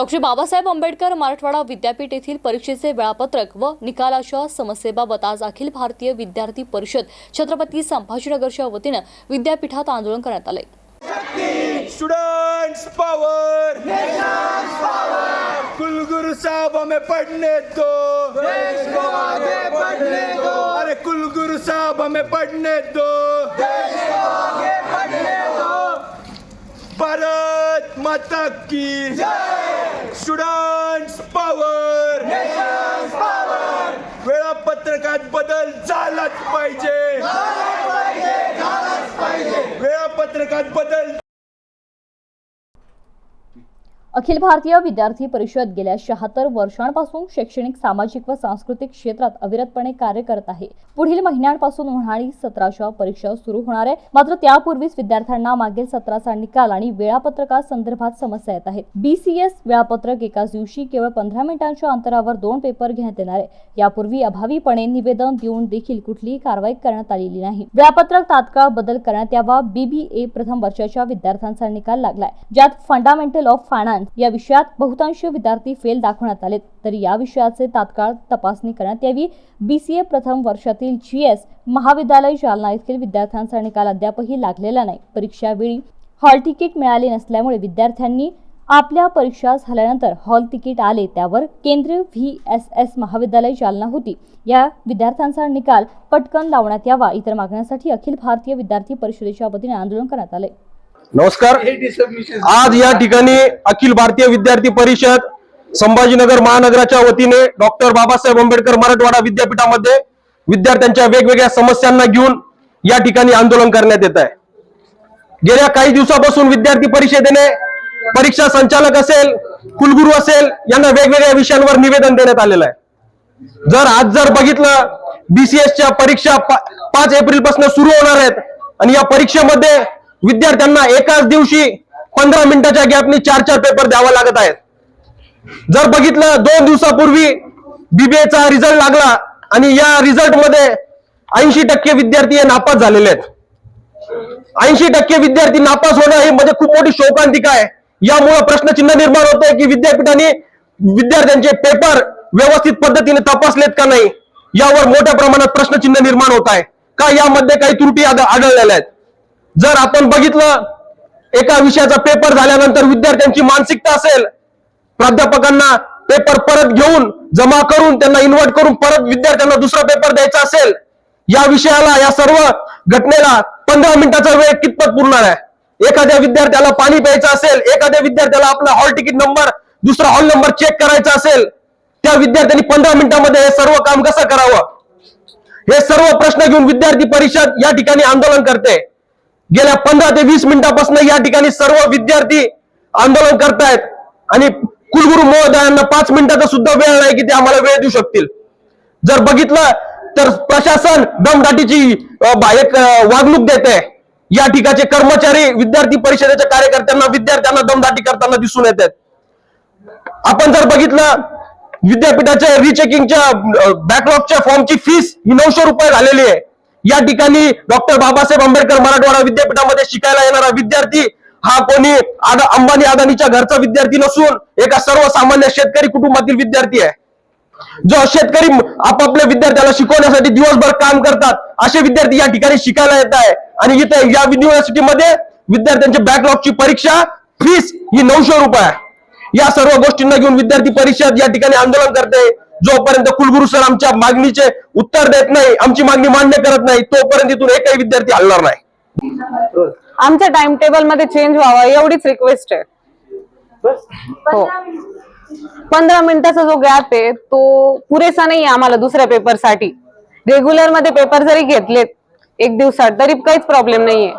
Doctor Babasaheb Ambedkar Marathwada विद्यापीठ येथील परीक्षेचे वेळापत्रक व निकालाच्या समस्येबाबत आज अखिल भारतीय विद्यार्थी परिषद छत्रपती संभाजीनगरच्या वतीनं विद्यापीठात आंदोलन करण्यात आले स्टूडेंट्स पावर कुलगुरु साहब हमें पढ़ने दो देश को आगे बढ़ने दो अरे कुलगुरु साहब हमें पढ़ने दो देश को आगे बढ़ने दो भारत माता की स्टूडेंट्स पावर वेळापत्रकात बदल झालाच पाहिजे. वेळापत्रकात बदल अखिल भारतीय विद्यार्थी परिषद गेल्या शहात्तर वर्षांपासून शैक्षणिक सामाजिक व सांस्कृतिक क्षेत्रात अविरतपणे कार्य करत आहे. पुढील महिन्यांपासून उन्हाळी सत्राच्या परीक्षा सुरू होणार आहे. मात्र त्यापूर्वीच विद्यार्थ्यांना मागील सत्राचा निकाल आणि वेळापत्रका संदर्भात समस्या येत आहेत. बीसीएस वेळापत्रक एकाच दिवशी केवळ पंधरा मिनिटांच्या अंतरावर दोन पेपर घेण्यात येणार आहे. यापूर्वी अभावीपणे निवेदन देऊन देखील कुठलीही कारवाई करण्यात आलेली नाही. वेळापत्रक तात्काळ बदल करण्यात यावा. बीबीए प्रथम वर्षाच्या विद्यार्थ्यांचा निकाल लागलाय. ज्यात फंडामेंटल ऑफ फायनान्स या विषयात बहुतांश विद्यार्थी फेल दाखवण्यात आले तर या विषयाचे तात्काळ तपासणी करण्यात यावी. बी सी ए प्रथम वर्षातील जी एस महाविद्यालय जालना येथील विद्यार्थ्यांचा निकाल अद्यापही लागलेला नाही. परीक्षा वेळी हॉल तिकीट मिळाले नसल्यामुळे विद्यार्थ्यांनी आपल्या परीक्षा झाल्यानंतर हॉल तिकीट आले त्यावर केंद्रीय व्ही एस एस महाविद्यालय जालना होती. या विद्यार्थ्यांचा निकाल पटकन लावण्यात यावा. इतर मागण्यांसाठी अखिल भारतीय विद्यार्थी परिषदेच्या वतीने आंदोलन करण्यात आले नमस्कार. आज या ठिकाणी अखिल भारतीय विद्यार्थी परिषद संभाजीनगर महानगराच्या वतीने डॉक्टर बाबासाहेब आंबेडकर मराठवाडा विद्यापीठामध्ये विद्यार्थ्यांच्या वेगवेगळ्या समस्यांना घेऊन या ठिकाणी आंदोलन करण्यात येत आहे. गेल्या काही दिवसापासून विद्यार्थी परिषदेने परीक्षा संचालक असेल कुलगुरू असेल यांना वेगवेगळ्या विषयांवर निवेदन देण्यात आलेलं आहे. जर आज जर बघितलं बीसीएसच्या परीक्षा पाच एप्रिलपासून सुरू होणार आहेत आणि या परीक्षेमध्ये विद्यार्थ्यांना एकाच दिवशी पंधरा मिनिटाच्या गॅपने चार चार पेपर द्यावा लागत आहेत. जर बघितलं दोन दिवसापूर्वी बीबीएचा रिझल्ट लागला आणि या रिझल्टमध्ये ऐंशी टक्के विद्यार्थी हे नापास झालेले आहेत. ऐंशी टक्के विद्यार्थी नापास होणं ही म्हणजे खूप मोठी शोकांतिका आहे. यामुळे प्रश्नचिन्ह निर्माण होते की विद्यापीठाने विद्यार्थ्यांचे पेपर व्यवस्थित पद्धतीने तपासलेत का नाही? यावर मोठ्या प्रमाणात प्रश्नचिन्ह निर्माण होत आहे. का यामध्ये काही त्रुटी आढळलेल्या आहेत? जर आपण बघितलं एका विषयाचा पेपर झाल्यानंतर विद्यार्थ्यांची मानसिकता असेल प्राध्यापकांना पेपर परत घेऊन जमा करून त्यांना इन्व्हर्ट करून परत विद्यार्थ्यांना दुसरा पेपर द्यायचा असेल या विषयाला या सर्व घटनेला पंधरा मिनिटाचा वेळ कितपत पुरणार आहे? एखाद्या विद्यार्थ्याला पाणी प्यायचं असेल एखाद्या विद्यार्थ्याला आपला हॉल तिकीट नंबर दुसरा हॉल नंबर चेक करायचा असेल त्या विद्यार्थ्यांनी पंधरा मिनिटांमध्ये हे सर्व काम कसं करावं? हे सर्व प्रश्न घेऊन विद्यार्थी परिषद या ठिकाणी आंदोलन करते. गेल्या पंधरा ते वीस मिनिटापासून या ठिकाणी सर्व विद्यार्थी आंदोलन करतायत. आणि कुलगुरू महोदयांना पाच मिनिटाचा सुद्धा वेळ नाही की ते आम्हाला वेळ देऊ शकतील. जर बघितलं तर प्रशासन दमदाटीची बा- एक वागणूक वागणूक देते या ठिकाणचे कर्मचारी विद्यार्थी परिषदेच्या कार्यकर्त्यांना विद्यार्थ्यांना दमदाटी करताना दिसून येत आहेत आपण जर बघितलं विद्यापीठाच्या रिचेकिंगच्या बॅकलॉगच्या फॉर्मची फीस ही नऊशे रुपये झालेली आहे. या ठिकाणी डॉक्टर बाबासाहेब आंबेडकर मराठवाडा विद्यापीठामध्ये शिकायला येणारा विद्यार्थी हा कोणी आदा अंबानी अदानीच्या घरचा विद्यार्थी नसून एका सर्वसामान्य शेतकरी कुटुंबातील विद्यार्थी आहे. जो शेतकरी आपापल्या विद्यार्थ्याला शिकवण्यासाठी दिवसभर काम करतात असे विद्यार्थी या ठिकाणी शिकायला येत आहे. आणि इथे या युनिव्हर्सिटीमध्ये विद्यार्थ्यांच्या बॅकलॉगची परीक्षा फीस ही नऊशे रुपये आहे. या सर्व गोष्टींना घेऊन विद्यार्थी परिषद या ठिकाणी आंदोलन करते. जोपर्यंत कुलगुरू सर आमच्या मागणीचे उत्तर देत नाही आमची मागणी मान्य करत नाही तोपर्यंत इथून एकही विद्यार्थी हलणार नाही. आमच्या टाइम टेबलमध्ये चेंज व्हावा एवढीच रिक्वेस्ट आहे. हो. पंधरा मिनिटाचा जो गॅप आहे तो पुरेसा नाही आम्हाला दुसऱ्या पेपरसाठी रेग्युलरमध्ये पेपर जरी घेतलेत एक दिवसात तरी काहीच प्रॉब्लेम नाहीये.